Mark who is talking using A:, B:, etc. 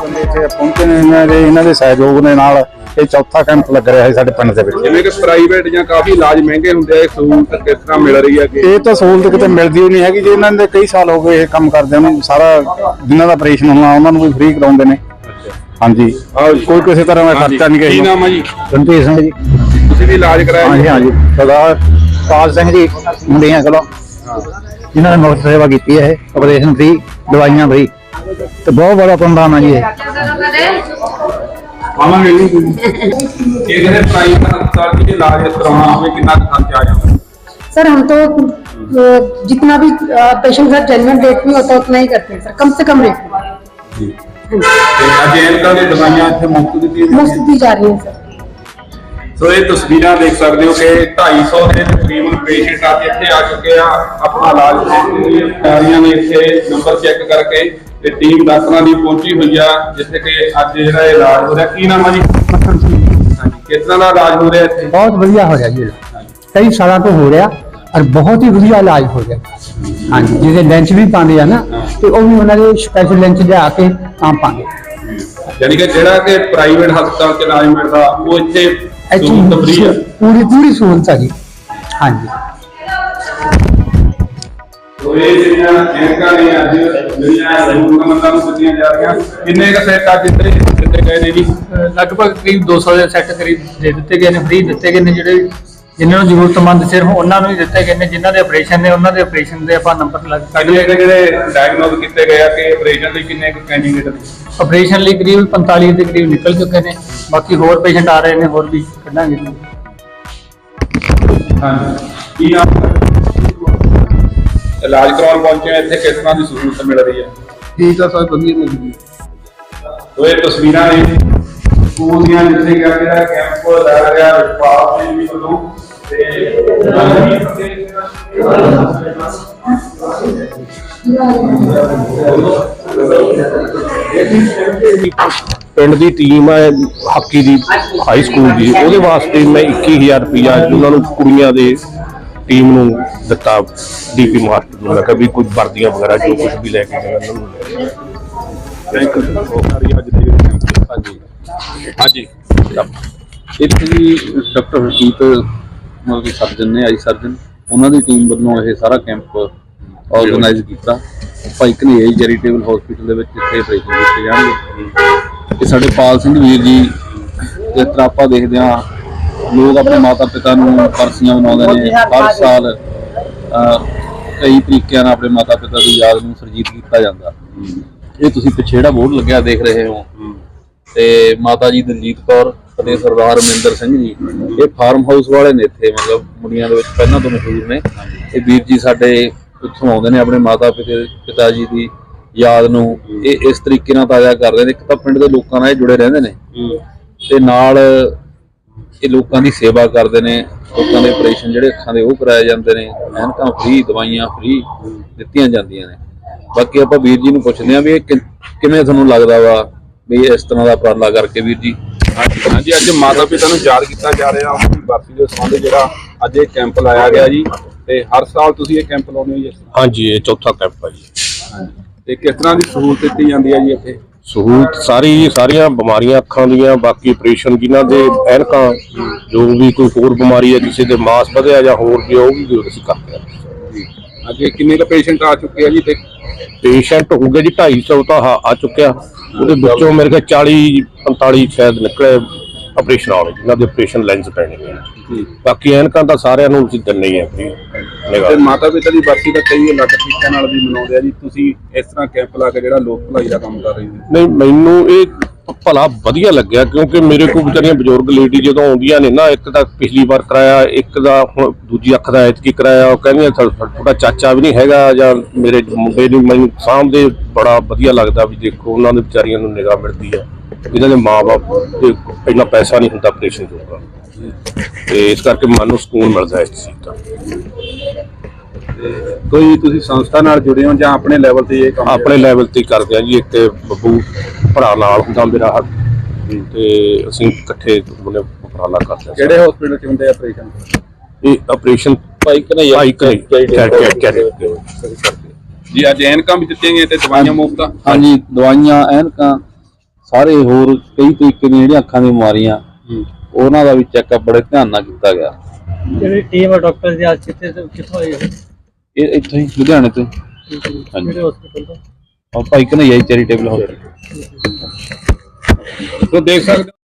A: ਬੰਦੇ ਇੱਥੇ ਪਹੁੰਚੇ ਨੇ ਇਹਨਾਂ ਦੇ ਇਹਨਾਂ ਦੇ ਸਹਿਯੋਗ ਦੇ ਨਾਲ ਇਹ ਚੌਥਾ ਕੈਂਪ ਲੱਗ ਰਿਹਾ ਹੈ ਸਾਡੇ ਪਿੰਡ ਦੇ ਵਿੱਚ।
B: ਜਿਵੇਂ ਕਿ ਪ੍ਰਾਈਵੇਟ ਜਾਂ ਕਾਫੀ ਇਲਾਜ ਮਹਿੰਗੇ ਹੁੰਦੇ ਆ ਸਹੂਲਤ ਕਿਸ ਤਰ੍ਹਾਂ ਮਿਲ ਰਹੀ ਹੈ ਕਿ
A: ਇਹ ਤਾਂ ਸਹੂਲਤ ਕਿਤੇ ਮਿਲਦੀ ਹੀ ਨਹੀਂ ਹੈਗੀ ਜੇ ਇਹਨਾਂ ਦੇ ਕਈ ਸਾਲ ਹੋ ਗਏ ਇਹ ਕੰਮ ਕਰਦੇ ਨੂੰ ਸਾਰਾ ਜਿਨ੍ਹਾਂ ਦਾ ਆਪਰੇਸ਼ਨ ਹੋਣਾ ਉਹਨਾਂ ਨੂੰ ਵੀ ਫ੍ਰੀ ਕਰਾਉਂਦੇ ਨੇ। ਹਾਂਜੀ। ਕੋਈ ਕਿਸੇ ਤਰ੍ਹਾਂ ਦਾ ਖਰਚਾ ਨਹੀਂ
B: ਕੀ ਨਾਮ ਹੈ ਜੀ?
A: ਰਣਜੀਤ ਸਿੰਘ ਜੀ।
B: ਤੁਸੀਂ ਵੀ ਇਲਾਜ ਕਰਾਇਆ
A: ਹਾਂਜੀ ਹਾਂਜੀ। ਸਰਦਾਰ ਤਾਜ ਸਿੰਘ ਜੀ ਮੁੰਡਿਆਂ ਕੋਲੋਂ। ਜਿਨ੍ਹਾਂ ਨੇ ਮੁਫਤ ਸੇਵਾ ਕੀਤੀ ਹੈ ਇਹ ਆਪਰੇਸ਼ਨ ਫ੍ਰੀ ਦਵਾਈਆਂ ਫ੍ਰੀ ਤੇ ਬਹੁਤ ਬੜਾ ਪੁੰਦਾਨ ਹੈ ਜੀ ਇਹ
B: ਮਾਮਾ ਮੈਨੂੰ ਜੇ ਕਿਸੇ ਪ੍ਰਾਈਵੇਟ ਹਸਪਤਾਲ 'ਚ ਇਲਾਜ ਕਰਾਉਣਾ ਹੋਵੇ ਕਿੰਨਾ ਕੁ ਖਰਚਾ ਆ ਜਾਂਦਾ
C: सर हम तो अ, जितना भी पेशेंट का जेनवन रेट में होता है उतना ही करते हैं सर कम से कम रेट में
B: ਜੀ ਤੇ ਅੱਜ ਇਹਨਾਂ ਦੀ ਦਵਾਈਆਂ ਇੱਥੇ ਮੁਫਤ ਦਿੱਤੀਆਂ
C: मुफ्त
B: ਜਾਂਦੀਆਂ
C: दी जा रही है सर
B: ਸੋ ਇਹ ਤਸਵੀਰਾਂ ਦੇਖ ਸਕਦੇ ਹੋ ਕਿ 250 ਦੇ ਤਕਰੀਬਨ ਪੇਸ਼ੈਂਟ ਅੱਜ ਇੱਥੇ ਆ ਚੁੱਕੇ ਆ। ਆਪਣਾ ਇਲਾਜ ਤਿਆਰੀਆਂ ਨੇ ਇੱਥੇ ਨੰਬਰ ਚੈੱਕ ਕਰਕੇ ਤੇ ਟੀਮ ਡਾਕਟਰਾਂ ਦੀ ਪਹੁੰਚੀ ਹੋਈ ਆ ਜਿੱਥੇ ਕਿ ਅੱਜ ਜਿਹੜਾ ਇਲਾਜ ਹੋ ਰਿਹਾ। ਕੀ ਨਾਮ ਆ ਜੀ? ਤਰ੍ਹਾਂ ਦਾ ਇਲਾਜ ਹੋ ਰਿਹਾ ਇੱਥੇ?
D: ਬਹੁਤ ਵਧੀਆ ਹੋ ਰਿਹਾ ਜੀ। ਕਈ ਸਾਲਾਂ ਤੋਂ ਹੋ ਰਿਹਾ ਔਰ ਬਹੁਤ ਹੀ ਵਧੀਆ ਇਲਾਜ ਹੋ ਰਿਹਾ। ਹਾਂਜੀ ਜਿਹਦੇ ਲੈਂਚ ਵੀ ਪਾਉਂਦੇ ਆ ਨਾ ਤੇ ਉਹ ਵੀ ਉਹਨਾਂ ਦੇ ਸਪੈਸ਼ਲ ਲੈਂਚ ਲਿਆ ਕੇ ਤਾਂ ਪਾਉਂਦੇ।
B: ਯਾਨੀ ਕਿ ਜਿਹੜਾ ਕਿ ਪ੍ਰਾਈਵੇਟ ਹਸਪਤਾਲ ਚ ਇਲਾਜ ਮਿਲਦਾ ਉਹ ਇੱਥੇ ਸਹੂਲਤ ਆ
D: ਪੂਰੀ ਪੂਰੀ ਸਹੂਲਤ ਹੈ ਜੀ ਹਾਂਜੀ।
B: ਇਹ ਜਿਹੜੀਆਂ ਐਨਕਾਂ ਨੇ ਅੱਜ ਜਿਹੜੀਆਂ ਜ਼ਰੂਰਤਮੰਦਾਂ ਨੂੰ ਦਿੱਤੀਆਂ ਜਾ ਰਹੀਆਂ ਕਿੰਨੇ ਕੁ ਸੈੱਟ ਅੱਜ ਇੱਥੇ ਦਿੱਤੇ ਗਏ ਨੇ ਜੀ?
E: ਲਗਭਗ ਕਰੀਬ 200 ਦੇ ਸੈੱਟ ਕਰੀਬ ਦੇ ਦਿੱਤੇ ਗਏ ਨੇ ਫ੍ਰੀ ਦਿੱਤੇ ਗਏ ਨੇ ਜਿਹੜੇ ਜਿਨ੍ਹਾਂ ਨੂੰ ਜ਼ਰੂਰਤਮੰਦ ਸਿਰਫ ਉਹਨਾਂ ਨੂੰ ਹੀ ਦਿੱਤੇ ਗਏ ਨੇ ਜਿਨ੍ਹਾਂ ਦੇ ਆਪਰੇਸ਼ਨ ਨੇ ਉਹਨਾਂ ਦੇ ਆਪਰੇਸ਼ਨ ਦੇ ਆਪਾਂ ਨੰਬਰ ਲੱਗ
B: ਸਾਡੇ ਜਿਹੜੇ ਜਿਹੜੇ ਡਾਇਗਨੋਸ ਕੀਤੇ ਗਏ ਆ ਕਿ ਆਪਰੇਸ਼ਨ ਲਈ ਕਿੰਨੇ ਕੁ ਕੈਂਡੀਡੇਟ ਨੇ
E: ਆਪਰੇਸ਼ਨ ਲਈ ਕਰੀਬ 45 ਦੇ ਕਰੀਬ ਨਿਕਲ ਚੁੱਕੇ ਨੇ। ਬਾਕੀ ਹੋਰ ਪੇਸ਼ੈਂਟ ਆ ਰਹੇ ਨੇ ਹੋਰ ਵੀ ਕੱਢਾਂਗੇ। ਜੀ
B: ਹਾਂਜੀ। ਕੀ ਨਾਮ ਹੈ? ਇਲਾਜ ਕਰਾਉਣ ਪਹੁੰਚੇ ਆ ਇੱਥੇ ਕਿਸ ਤਰ੍ਹਾਂ ਦੀ ਸਹੂਲਤ ਮਿਲ ਰਹੀ ਹੈ?
D: ਠੀਕ ਆ ਸਰ ਵਧੀਆ ਮਿਲਦੀ
B: ਸੋ ਇਹ ਤਸਵੀਰਾਂ ਨੇ ਸਕੂਲ ਦੀਆਂ ਜਿੱਥੇ ਕਿ ਜਿਹੜਾ ਕੈਂਪ ਲੱਗ ਰਿਹਾ ਵਿਭਾਗ ਦੇ ਵੀ ਵੱਲੋਂ।
F: ਪਿੰਡ ਦੀ ਟੀਮ ਹੈ ਹਾਕੀ ਦੀ ਹਾਈ ਸਕੂਲ ਦੀ ਉਹਦੇ ਵਾਸਤੇ ਮੈਂ 21000 ਰੁਪਇਆ ਉਹਨਾਂ ਨੂੰ ਕੁੜੀਆਂ ਦੇ ਟੀਮ ਨੂੰ ਦਿੱਤਾ ਡੀਪੀ ਮਾਸਟਰ ਨੂੰ। ਮੈਂ ਕਿਹਾ ਵੀ ਕੋਈ ਵਰਦੀਆਂ ਵਗੈਰਾ ਜੋ ਕੁਝ ਵੀ ਲੈ ਕੇ ਜਾਣਾ ਉਹਨਾਂ ਨੂੰ
B: ਥੈਂਕ ਯੂ ਸਾਰੀ ਅੱਜ ਦੀ
F: ਹਾਂਜੀ।
G: ਹਾਂਜੀ। ਇੱਥੇ ਜੀ ਡਾਕਟਰ ਹਰਜੀਤ ਮਤਲਬ ਕਿ ਸਰਜਨ ਨੇ ਆਈ ਸਰਜਨ ਉਹਨਾਂ ਦੀ ਟੀਮ ਵੱਲੋਂ ਇਹ ਸਾਰਾ ਕੈਂਪ ਆਰਗੇਨਾਈਜ਼ ਕੀਤਾ। ਭਾਈ ਕਨੇਜ ਚੈਰੀਟੇਬਲ ਹਸਪੀਟਲ ਦੇ ਵਿੱਚ ਇੱਥੇ ਆਪਰੇਸ਼ਨ ਕੀਤੇ ਜਾਣਗੇ। ਤੇ ਸਾਡੇ ਪਾਲ ਸਿੰਘ ਵੀਰ ਜੀ, ਜਿਸ ਤਰ੍ਹਾਂ ਆਪਾਂ ਦੇਖਦੇ ਹਾਂ, ਲੋਕ ਆਪਣੇ ਮਾਤਾ ਪਿਤਾ ਨੂੰ ਪਰਸੀਆਂ ਬਣਾਉਂਦੇ ਨੇ। ਹਰ ਸਾਲ ਕਈ ਤਰੀਕਿਆਂ ਨਾਲ ਆਪਣੇ ਮਾਤਾ ਪਿਤਾ ਦੀ ਯਾਦ ਨੂੰ ਸਰਜੀਤ ਕੀਤਾ ਜਾਂਦਾ। ਇਹ ਤੁਸੀਂ ਪਿੱਛੇ ਜਿਹੜਾ ਬੋਰਡ ਲੱਗਿਆ, ਦੇਖ ਰਹੇ ਹੋ। ਤੇ ਮਾਤਾ ਜੀ ਦਲਜੀਤ ਕੌਰ ਅਤੇ ਸਰਦਾਰ ਮਨਿੰਦਰ ਸਿੰਘ ਜੀ ਇਹ ਫਾਰਮ ਹਾਊਸ ਵਾਲੇ ਨੇ ਇੱਥੇ ਮਤਲਬ ਮੁੰਡੀਆਂ ਦੇ ਵਿੱਚ ਪਹਿਲਾਂ ਤੋਂ ਮਸ਼ਹੂਰ ਨੇ। ਇਹ ਵੀਰ ਜੀ ਸਾਡੇ ਉੱਥੋਂ ਆਉਂਦੇ ਨੇ ਆਪਣੇ ਮਾਤਾ ਪਿਤਾ ਪਿਤਾ ਜੀ ਦੀ ਯਾਦ ਨੂੰ। ਇਹ ਇਸ ਤਰੀਕੇ ਨਾਲ ਤਾਜ਼ਾ ਕਰਦੇ ਨੇ। ਇੱਕ ਤਾਂ ਪਿੰਡ ਦੇ ਲੋਕਾਂ ਨਾਲ ਇਹ ਜੁੜੇ ਰਹਿੰਦੇ ਨੇ। ਤੇ ਨਾਲ ਇਹ ਲੋਕਾਂ ਦੀ ਸੇਵਾ ਕਰਦੇ ਨੇ। ਲੋਕਾਂ ਦੇ ਆਪਰੇਸ਼ਨ ਜਿਹੜੇ ਅੱਖਾਂ ਦੇ ਉਹ ਕਰਾਏ ਜਾਂਦੇ ਨੇ। ਐਨਕਾਂ ਫ੍ਰੀ ਦਵਾਈਆਂ ਫ੍ਰੀ ਦਿੱਤੀਆਂ ਜਾਂਦੀਆਂ ਨੇ। ਬਾਕੀ ਆਪਾਂ ਵੀਰ ਜੀ ਨੂੰ ਪੁੱਛਦੇ ਆਂ ਵੀ ਇਹ ਕਿਵੇਂ ਤੁਹਾਨੂੰ ਲੱਗਦਾ ਵਾ? ਵੀ ਇਸ ਤਰ੍ਹਾਂ ਦਾ ਉਪਰਾਲਾ ਕਰਕੇ ਵੀਰ ਜੀ।
B: ਹਾਂਜੀ ਅੱਜ ਮਾਤਾ ਪਿਤਾ ਨੂੰ ਯਾਦ ਕੀਤਾ ਜਾ ਰਿਹਾ ਉਹਨਾਂ ਦੀ ਬਰਸੀ ਦੇ ਸੰਬੰਧ ਜਿਹੜਾ ਅੱਜ ਇਹ ਕੈਂਪ ਲਾਇਆ ਗਿਆ ਜੀ ਤੇ ਹਰ ਸਾਲ ਤੁਸੀਂ ਇਹ ਕੈਂਪ ਲਾਉਂਦੇ ਹੋ ਜੀ
F: ਹਾਂਜੀ ਇਹ ਚੌਥਾ ਕੈਂਪ ਹੈ ਜੀ।
B: ਤੇ ਕਿਸ ਤਰ੍ਹਾਂ ਦੀ ਸਹੂਲਤ ਦਿੱਤੀ ਜਾਂਦੀ ਹੈ ਜੀ ਇੱਥੇ?
F: ਸਹੂਲਤ ਸਾਰੀ ਸਾਰੀਆਂ ਬਿਮਾਰੀਆਂ ਅੱਖਾਂ ਦੀਆਂ ਬਾਕੀ ਆਪਰੇਸ਼ਨ ਜਿਨ੍ਹਾਂ ਦੇ ਐਨਕਾਂ ਜੋ ਵੀ ਕੋਈ ਹੋਰ ਬਿਮਾਰੀ ਹੈ ਕਿਸੇ ਦੇ ਮਾਸ ਵਧਿਆ ਜਾਂ ਹੋਰ ਵੀ ਉਹ ਵੀ ਅਸੀਂ ਕਰਦੇ ਹਾਂ।
B: ਅੱਗੇ ਕਿੰਨੇ ਕੁ ਪੇਸ਼ੈਂਟ ਆ ਚੁੱਕੇ ਆ ਜੀ ਤੇ
F: ਪੇਸ਼ੈਂਟ ਹੋ ਗਏ ਜੀ 250 ਤਾਂ ਆ- ਚੁੱਕਿਆ। ਉਹਦੇ ਵਿੱਚੋਂ ਮੇਰੇ ਕੋਲ 40 45 ਸ਼ਾਇਦ ਨਿਕਲੇ ਆਪਰੇਸ਼ਨ ਵਾਲੇ ਜਿਨ੍ਹਾਂ ਦੇ ਆਪਰੇਸ਼ਨ ਲੈਂਸ ਪੈਣੇ ਨੇ ਬਾਕੀ ਐਨਕਾਂ ਤਾਂ ਸਾਰਿਆਂ ਨੂੰ ਅਸੀਂ ਦਿੰਨੇ ਹੀ ਆ
B: ਤੇ ਮਾਤਾ ਪਿਤਾ ਦੀ ਬਰਸੀ ਤਾਂ ਕਈ ਅਲੱਗ ਤਰੀਕਿਆਂ ਨਾਲ ਵੀ ਮਨਾਉਂਦੇ ਆ ਜੀ ਤੁਸੀਂ ਇਸ ਤਰ੍ਹਾਂ ਕੈਂਪ ਲਾ ਕੇ ਜਿਹੜਾ ਲੋਕ ਭਲਾਈ ਦਾ ਕੰਮ ਕਰ ਰਹੇ ਹੋ
F: ਨਹੀਂ ਮੈਨੂੰ ਇਹ ਭਲਾ ਵਧੀਆ ਲੱਗਿਆ, ਕਿਉਂਕਿ ਮੇਰੇ ਕੋਲ ਵਿਚਾਰੀਆਂ ਬਜ਼ੁਰਗ ਲੇਡੀ ਜਦੋਂ ਆਉਂਦੀਆਂ ਨੇ ਨਾ, ਇੱਕ ਤਾਂ ਪਿਛਲੀ ਵਾਰ ਕਰਾਇਆ, ਇੱਕ ਦਾ ਹੁਣ ਦੂਜੀ ਅੱਖ ਦਾ ਐਤਕੀ ਕਰਾਇਆ, ਉਹ ਕਹਿੰਦੀਆਂ ਤੁਹਾਡਾ ਚਾਚਾ ਵੀ ਨਹੀਂ ਹੈਗਾ ਜਾਂ ਮੇਰੇ ਮੁੰਡੇ ਨੂੰ ਮੈਨੂੰ ਸਾਹਮਣੇ ਬੜਾ ਵਧੀਆ ਲੱਗਦਾ ਵੀ ਦੇਖੋ, ਉਹਨਾਂ ਦੇ ਵਿਚਾਰੀਆਂ ਨੂੰ ਨਿਗਾਹ ਮਿਲਦੀ ਹੈ ਇਹਨਾਂ ਦੇ ਮਾਪੇ ਤੇ ਇੰਨਾ ਪੈਸਾ ਨਹੀਂ ਹੁੰਦਾ, ਆਪਰੇਸ਼ਨ ਜੋਗਾ। ਤੇ ਇਸ ਕਰਕੇ ਮਨ ਨੂੰ ਸਕੂਨ ਮਿਲਦਾ ਇਸ ਚੀਜ਼ ਦਾ।
B: ਕੋਈ ਤੁਸੀਂ ਸੰਸਥਾ ਨਾਲ ਜੁੜੇ ਹੋ ਜਾਂ ਆਪਣੇ ਲੈਵਲ ਤੇ ਇਹ ਕੰਮ
F: ਆਪਣੇ ਲੈਵਲ ਤੇ ਕਰਦੇ ਆ ਜੀ ਇੱਕ ਬੱਬੂ ਭਰਾ ਨਾਲ ਹੁੰਦਾ ਮੇਰਾ ਤੇ ਅਸੀਂ ਇਕੱਠੇ ਮਨੇ ਉਪਰਾਲਾ ਕਰਦੇ ਆ
B: ਕਿਹੜੇ ਹਸਪੀਟਲ ਚ ਹੁੰਦੇ ਆ ਆਪਰੇਸ਼ਨ
F: ਇਹ ਆਪਰੇਸ਼ਨ
G: ਭਾਈ ਕਨੇ
F: ਭਾਈ ਕਨੇ
B: ਜੀ ਅੱਜ ਐਨਕਾਂ ਵੀ ਦਿੱਤੀਆਂ ਗਈਆਂ ਤੇ ਦਵਾਈਆਂ ਮੁਫਤ ਆ
G: ਹਾਂਜੀ ਦਵਾਈਆਂ ਐਨਕਾਂ ਸਾਰੇ ਹੋਰ ਕਈ ਤਰੀਕੇ ਦੀਆਂ ਜਿਹੜੀਆਂ ਅੱਖਾਂ ਦੀਆਂ ਬਿਮਾਰੀਆਂ ਉਹਨਾਂ ਦਾ ਵੀ ਚੈੱਕਅਪ ਬੜੇ ਧਿਆਨ ਨਾਲ ਕੀਤਾ ਗਿਆ
E: ਜਿਹੜੀ ਟੀਮ ਹੈ ਡਾਕਟਰ ਦੀ ਅੱਜ ਕਿੱਥੇ ਕਿੱਥੋਂ ਆਈ ਹੈ
G: ਇਹ ਇੱਥੋਂ ਹੀ ਲੁਧਿਆਣੇ ਤੋਂ ਹੀ। ਹਾਂਜੀ।
E: ਕਿਹੜੇ ਹਸਪੀਟਲ ਤੋਂ?
G: ਔਰ ਭਾਈ ਕਨਈਆ ਚੈਰੀਟੇਬਲ ਹਸਪੀਟਲ
B: ਸੋ ਦੇਖ ਸਕਦੇ ਹੋ।